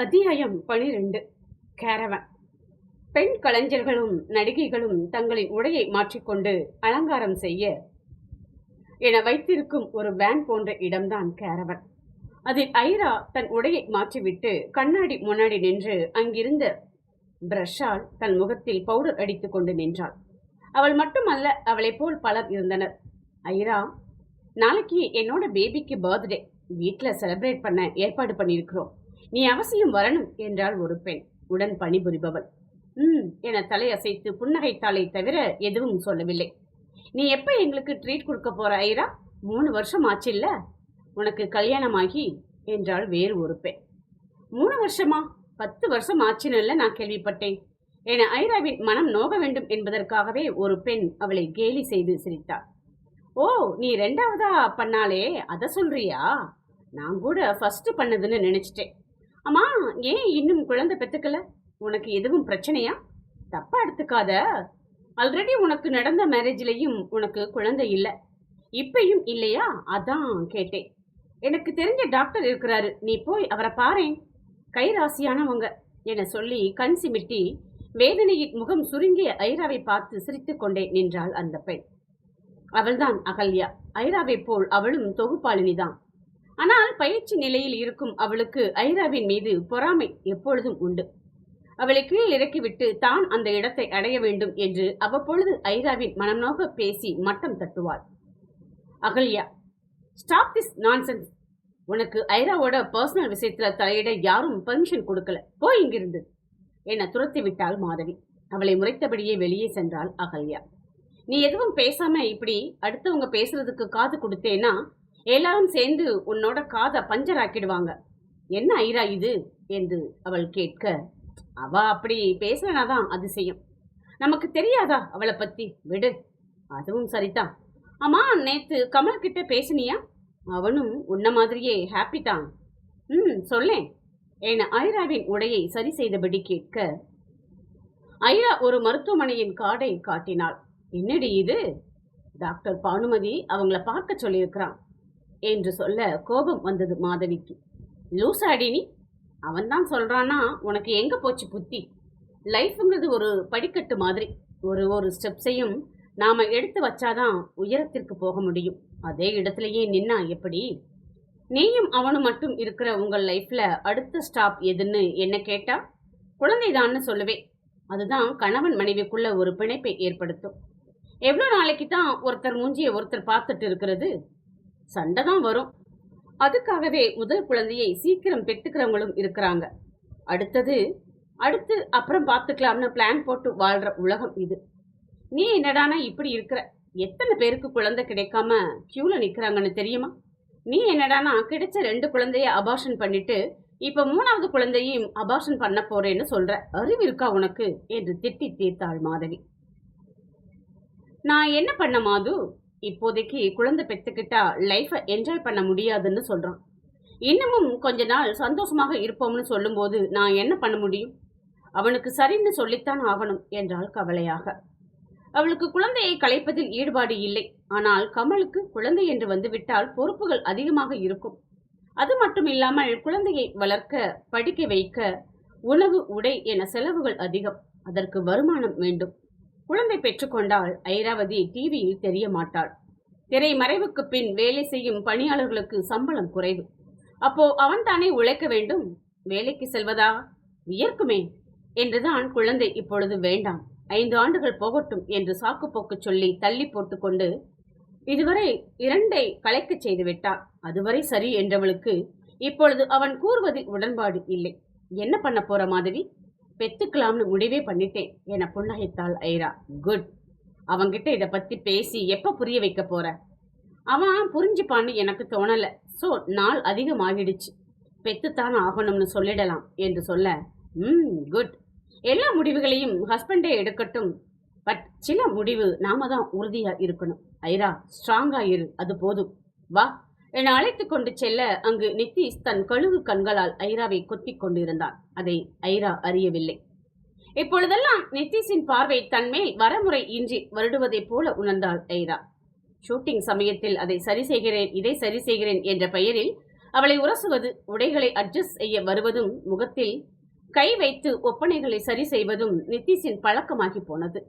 அத்தியாயம் பனிரெண்டு. கேரவன். பெண் கலைஞர்களும் நடிகைகளும் தங்களின் உடையை மாற்றிக்கொண்டு அலங்காரம் செய்ய என வைத்திருக்கும் ஒரு வேன் போன்ற இடம்தான் கேரவன். அதில் ஐரா தன் உடையை மாற்றிவிட்டு கண்ணாடி முன்னாடி நின்று அங்கிருந்த பிரஷால் தன் முகத்தில் பவுடர் அடித்துக் கொண்டு நின்றாள். அவள் மட்டுமல்ல அவளைப் போல் பலர் இருந்தனர். ஐரா நாளைக்கு என்னோட பேபிக்கு பர்த்டே வீட்டில் செலிப்ரேட் பண்ண ஏற்பாடு பண்ணியிருக்கிறோம். நீ அவசியம் வரணும் என்றாள் ஒரு பெண். உடன் பணிபுரிபவள். ம் என தலையசைத்து புன்னகைத்தாளை தவிர எதுவும் சொல்லவில்லை. நீ எப்போ எங்களுக்கு ட்ரீட் கொடுக்க போற ஐரா? மூணு வருஷம் ஆச்சுல்ல? உனக்கு கல்யாணமாகி? என்றாள் வேறு ஒரு பெண். மூணு வருஷமா? பத்து வருஷம் ஆச்சுன்னு நான் கேள்விப்பட்டேன். என ஐராவின் மனம் நோக வேண்டும் என்பதற்காகவே ஒரு பெண் அவளை கேலி செய்து சிரித்தாள். ஓ நீ ரெண்டாவதா பண்ணாலே அதை சொல்றியா? நான் கூட ஃபர்ஸ்ட் பண்ணதுன்னு நினைச்சிட்டேன். அம்மா ஏன் இன்னும் குழந்தை பெத்துக்கல? உனக்கு எதுவும் பிரச்சனையா? தப்பா எடுத்துக்காத. ஆல்ரெடி உனக்கு நடந்த மேரேஜ்லயும் உனக்கு குழந்தை இல்லை. இப்பையும் இல்லையா? அதான் கேட்டேன். எனக்கு தெரிஞ்ச டாக்டர் இருக்கிறாரு. நீ போய் அவரை பாரேன். கைராசியானவங்க என சொல்லி கண் சிமிட்டி வேதனையின் முகம் சுருங்கிய ஐராவை பார்த்து சிரித்து கொண்டே நின்றாள் அந்த பெண். அவள்தான் அகல்யா. ஐராவைப் போல் அவளும் தொகுப்பாளினிதான். ஆனால் பயிற்சி நிலையில் இருக்கும் அவளுக்கு ஐராவின் மீது பொறாமை எப்பொழுதும் உண்டு. அவளை கீழ் இறக்கிவிட்டு தான் அந்த இடத்தை அடைய வேண்டும் என்று அவ்வப்பொழுது ஐராவின் மனம் நோக்க பேசி மட்டம் தட்டுவாள். அகல்யா ஸ்டாப் திஸ் நான்சென்ஸ் உனக்கு ஐராவோட பர்சனல் விஷயத்தில் தலையிட யாரும் பர்மிஷன் கொடுக்கல. போய் இங்கிருந்து என துரத்தி விட்டாள் மாதவி. அவளை முறைத்தபடியே வெளியே சென்றாள் அகல்யா. நீ எதுவும் பேசாம இப்படி அடுத்தவங்க பேசுறதுக்கு காது கொடுத்தேன்னா எல்லாரும் சேர்ந்து உன்னோட காதை பஞ்சர் ஆக்கிடுவாங்க. என்ன ஐரா இது? என்று அவள் கேட்க அவ அப்படி பேசலனாதான் அதிசயம். நமக்கு தெரியாதா அவளை பத்தி? விடு. அதுவும் சரிதான். ஆமா நேத்து கமல் கிட்ட பேசினியா? அவனும் உன்ன மாதிரியே ஹாப்பி தான். ம் சொல்லேன். என ஐராவின் உடையை சரி செய்தபடி கேட்க ஐரா ஒரு மருத்துவமனையின் கார்டை காட்டினாள். என்னடி இது? டாக்டர் பானுமதி அவங்கள பார்க்க சொல்லியிருக்கிறான். என்று சொல்ல கோபம் வந்தது மாதவிக்கு. லூசாடி நீ அவன்தான் சொல்கிறான்னா உனக்கு எங்கே போச்சு புத்தி? லைஃப்ங்கிறது ஒரு படிக்கட்டு மாதிரி. ஒரு ஒரு ஸ்டெப்ஸையும் நாம் எடுத்து வச்சாதான் உயரத்திற்கு போக முடியும். அதே இடத்துலயே நின்னா எப்படி? நீயும் அவனும் மட்டும் இருக்கிற உங்கள் லைஃப்பில் அடுத்த ஸ்டாப் எதுன்னு என்ன கேட்டால் குழந்தைதான்னு சொல்லுவேன். அதுதான் கணவன் மனைவிக்குள்ள ஒரு பிணைப்பை ஏற்படுத்தும். எவ்வளோ நாளைக்கு தான் ஒருத்தர் மூஞ்சியை ஒருத்தர் பார்த்துட்டு இருக்கிறது? சண்டை தான் வரும். அதுக்காகவே முதல் குழந்தையை சீக்கிரம் பெற்றுக்கிறவங்களும் இருக்கிறாங்க. அடுத்தது அடுத்து அப்புறம் பார்த்துக்கலாம்னு பிளான் போட்டு வாழ்ற உலகம் இது. நீ என்னடானா இப்படி இருக்கிற? எத்தனை பேருக்கு குழந்தை கிடைக்காம கியூல நிக்கிறாங்கன்னு தெரியுமா? நீ என்னடானா கிடைச்ச ரெண்டு குழந்தைய அபார்ஷன் பண்ணிட்டு இப்ப மூணாவது குழந்தையும் அபார்ஷன் பண்ண போறேன்னு சொல்ற? அறிவு இருக்கா உனக்கு? என்று திட்டி தீர்த்தாள் மாதவி. நான் என்ன பண்ண மாது? இப்போதைக்கு குழந்தை பெற்றுக்கிட்டா லைஃபை என்ஜாய் பண்ண முடியாதுன்னு சொல்கிறான் இன்னமும் கொஞ்ச நாள் சந்தோஷமாக இருப்போம்னு சொல்லும்போது நான் என்ன பண்ண முடியும்? அவனுக்கு சரின்னு சொல்லித்தான் ஆகணும் என்றாள் கவலையாக. அவளுக்கு குழந்தையை கலைப்பதில் ஈடுபாடு இல்லை. ஆனால் கமலுக்கு குழந்தை என்று வந்துவிட்டால் பொறுப்புகள் அதிகமாக இருக்கும். அது மட்டும் இல்லாமல் குழந்தையை வளர்க்க படிக்க வைக்க உணவு உடை என செலவுகள் அதிகம். அதற்கு வருமானம் வேண்டும். குழந்தை பெற்றுக்கொண்டால் ஐராவதி டிவியில் தெரிய மாட்டாள் திரை மறைவுக்கு பின் வேலை செய்யும் பணியாளர்களுக்கு சம்பளம் குறைவு. அப்போ அவன் தானே உழைக்க வேண்டும்? வேலைக்கு செல்வதா? வியர்க்குமே. என்றுதான் குழந்தை இப்பொழுது வேண்டாம். ஐந்து ஆண்டுகள் போகட்டும் என்று சாக்கு போக்கு சொல்லி தள்ளி போட்டுக்கொண்டு இதுவரை இரண்டை கலைக்கச் செய்து விட்டார் அதுவரை சரி என்றவளுக்கு இப்பொழுது அவன் கூறுவதில் உடன்பாடு இல்லை. என்ன பண்ண போற மாதவி? பெத்துக்கலாம்னு முடிவே பண்ணிட்டேன். என புன்னகைத்தாள் ஐரா. குட். அவங்கிட்ட இதை பத்தி பேசி எப்ப புரிய வைக்க போற? அவன் புரிஞ்சுப்பான்னு எனக்கு தோணல. சோ நாள் அதிகமாகிடுச்சு. பெத்துத்தான் ஆகணும்னு சொல்லிடலாம் என்று சொல்ல ம் குட். எல்லா முடிவுகளையும் ஹஸ்பண்டே எடுக்கட்டும். பட் சில முடிவு நாம தான் உறுதியா இருக்கணும். ஐரா ஸ்ட்ராங்காக இரு. அது போதும். வா. என அழைத்து கொண்டு செல்ல அங்கு நித்தீஷ் தன் கழுகு கண்களால் ஐராவை கொத்திக் கொண்டிருந்தான். அதை ஐரா அறியவில்லை. இப்பொழுதெல்லாம் நித்தீஷின் பார்வை தன்மேல் வரமுறை இன்றி வருடுவதைப் போல உணர்ந்தாள் ஐரா. ஷூட்டிங் சமயத்தில் அதை சரி செய்கிறேன் இதை சரி செய்கிறேன் என்ற பெயரில் அவளை உரசுவது உடைகளை அட்ஜஸ்ட் செய்ய வருவதும் முகத்தில் கை வைத்து ஒப்பனைகளை சரி செய்வதும் நிதிஷின் பழக்கமாகி போனது.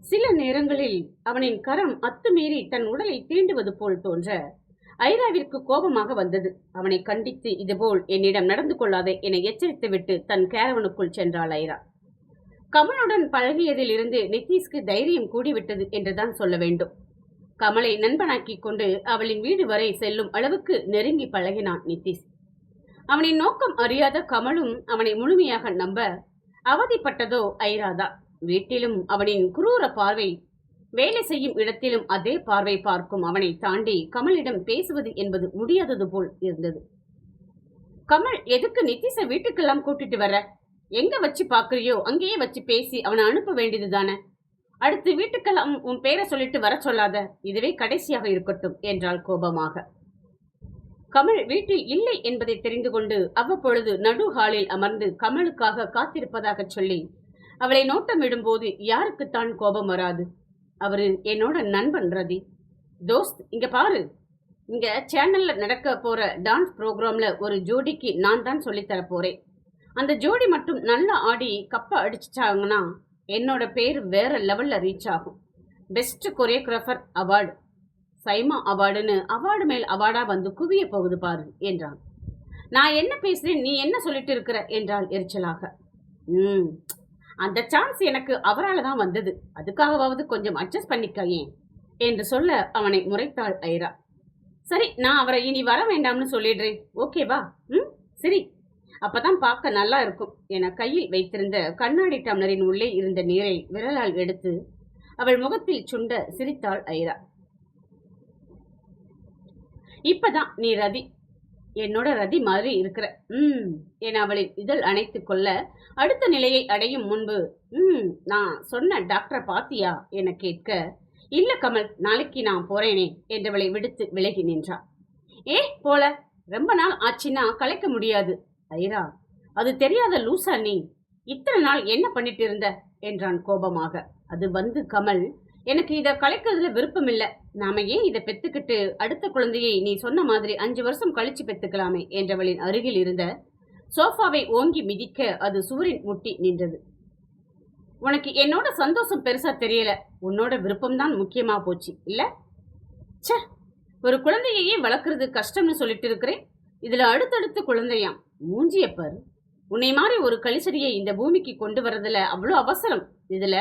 சில நேரங்களில் அவனின் கரம் அத்துமீறி தன் உடலை தீண்டுவது போல் தோன்ற ஐராவிற்கு கோபமாக வந்தது. அவனை கண்டித்து இதுபோல் என்னிடம் நடந்து கொள்ளாதே என எச்சரித்துவிட்டு தன் கேரவனுக்குள் சென்றாள் ஐரா. கமலுடன் பழகியதில் இருந்து தைரியம் கூடிவிட்டது என்றுதான் சொல்ல வேண்டும். கமலை நண்பனாக்கிக் கொண்டு அவளின் வீடு வரை செல்லும் அளவுக்கு நெருங்கி பழகினான் நிதீஷ் அவனின் நோக்கம் அறியாத கமலும் அவனை முழுமையாக நம்ப அவதிப்பட்டதோ ஐராதா. வீட்டிலும் அவனின் குரூர பார்வை வேலை செய்யும் இடத்திலும் அதே பார்வை பார்க்கும் அவனை தாண்டி கமலிடம் பேசுவது என்பது முடியாதது போல் இருந்தது. கமல் எதுக்கு நிதிஷ வீட்டுக்கெல்லாம் கூட்டிட்டு வர? எங்க வச்சு பாக்குறியோ அங்கேயே வச்சு பேசி அவனை அனுப்ப வேண்டியது தானே? அடுத்து வீட்டுக்கெல்லாம் உன் பேரை சொல்லிட்டு வர சொல்லாத. இதுவே கடைசியாக இருக்கட்டும் என்றாள் கோபமாக. கமல் வீட்டில் இல்லை என்பதை தெரிந்து கொண்டு அவ்வப்பொழுது நடு ஹாலில் அமர்ந்து கமலுக்காக காத்திருப்பதாக சொல்லி அவளை நோட்டமிடும் போது யாருக்குத்தான் கோபம் வராது. அவர் என்னோட நண்பன் ரதி. தோஸ்த் இங்க பாரு. இங்க சேனல்ல நடக்க போற டான்ஸ் ப்ரோக்ராம்ல ஒரு ஜோடிக்கு நான் தான் சொல்லித்தர போறேன். அந்த ஜோடி மட்டும் நல்லா ஆடி கப்பை அடிச்சிட்டாங்கன்னா என்னோட பேர் வேற லெவல்ல ரீச் ஆகும். Best choreographer award. சைமா அவார்டுன்னு அவார்டு மேல் அவார்டா வந்து குவிய போகுது பாரு என்றான். நான் என்ன பேசுறேன் நீ என்ன சொல்லிட்டு இருக்கிற என்றாள் எரிச்சலாக. ம் அந்த சான்ஸ் எனக்கு அவரால் தான் வந்தது. அதுக்காகவாவது கொஞ்சம் அட்ஜஸ்ட் பண்ணிக்க என்று சொல்ல அவனை முறைத்தாள் ஐரா. சரி நான் அவரை இனி வர வேண்டாம்னு சொல்லிடுறேன். ஓகேவா ம்? சரி. அப்பதான் பார்க்க நல்லா இருக்கும் என கையில் வைத்திருந்த கண்ணாடி டம்ளரின் உள்ளே இருந்த நீரை விரலால் எடுத்து அவள் முகத்தில் சுண்ட சிரித்தாள் ஐரா. இப்பதான் நீ ரதி. என்னோட ரதி மாதிரி இருக்கிற. ம் என அவளின் இதழ் அணைத்து கொள்ள அடுத்த நிலையை அடையும் முன்பு ம் நான் சொன்ன டாக்டரை பாத்தியா? என கேட்க இல்ல கமல் நாளைக்கு நான் போறேனே என்றவளை விடுத்து விலகி நின்றான் ஏ போல ரொம்ப நாள் ஆச்சுன்னா கலைக்க முடியாது ஐரா. அது தெரியாத லூசா நீ. இத்தனை நாள் என்ன பண்ணிட்டு இருந்த? என்றான் கோபமாக. அது வந்து கமல் எனக்கு இதை கலைக்கிறதுல விருப்பம் நாம ஏன் இதை பெத்துக்கிட்டு அடுத்த குழந்தையை நீ சொன்ன மாதிரி அஞ்சு வருஷம் கழிச்சு பெத்துக்கலாமே என்றவளின் அருகில் இருந்த சோஃபாவை ஓங்கி மிதிக்க அது சுவரின் முட்டி நின்றது. உனக்கு என்னோட சந்தோஷம் பெருசா தெரியல. உன்னோட விருப்பம்தான் முக்கியமா போச்சு இல்ல? ச ஒரு குழந்தையையே வளர்க்குறது கஷ்டம்னு சொல்லிட்டு இருக்கிறேன். இதுல அடுத்தடுத்து குழந்தையாம் மூஞ்சியப்பர் உன்னை மாதிரி ஒரு களிச்சடியை இந்த பூமிக்கு கொண்டு வரதுல அவ்வளோ அவசரம். இதுல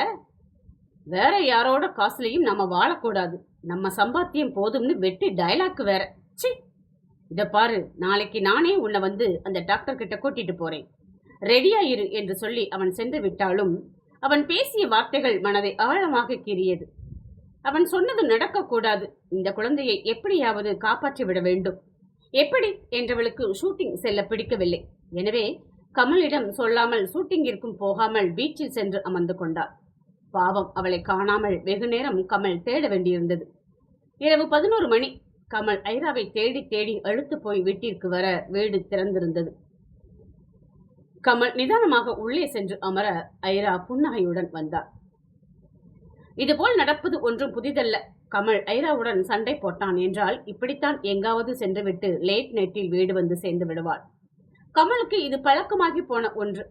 வேற யாரோட காசுலையும் நம்ம வாழக்கூடாது. நம்ம சம்பாத்தியம் போதும்னு வெட்டி டைலாக் வேற. சி இதை பாரு நாளைக்கு நானே உன்னை வந்து அந்த டாக்டர் கிட்ட கூட்டிட்டு போறேன். ரெடியா இரு என்று சொல்லி அவன் சென்று விட்டாலும் அவன் பேசிய வார்த்தைகள் மனதை ஆழமாக கீறியது. அவன் சொன்னது நடக்கக்கூடாது. இந்த குழந்தையை எப்படியாவது காப்பாற்றி விட வேண்டும். எப்படி? என்றவளுக்கு ஷூட்டிங் செல்ல பிடிக்கவில்லை. எனவே கமலிடம் சொல்லாமல் ஷூட்டிங்கிற்கும் போகாமல் பீச்சில் சென்று அமர்ந்து கொண்டார் பாவம் அவளை காணாமல் வெகு நேரம் கமல் தேட வேண்டியிருந்தது. இரவு பதினோரு மணி. கமல் ஐராவை தேடி தேடி அழுத்து போய் வீட்டிற்கு வர வீடு திறந்திருந்தது. கமல் நிதானமாக உள்ளே சென்று அமர ஐரா புன்னகையுடன் வந்தார் இதுபோல் நடப்பது ஒன்றும் புதிதல்ல. கமல் ஐராவுடன் சண்டை போட்டான் என்றால் இப்படித்தான் எங்காவது சென்றுவிட்டு லேட் நைட்டில் வீடு வந்து சேர்ந்து விடுவாள். கமலுக்கு இது பழக்கமாகி போன ஒன்று.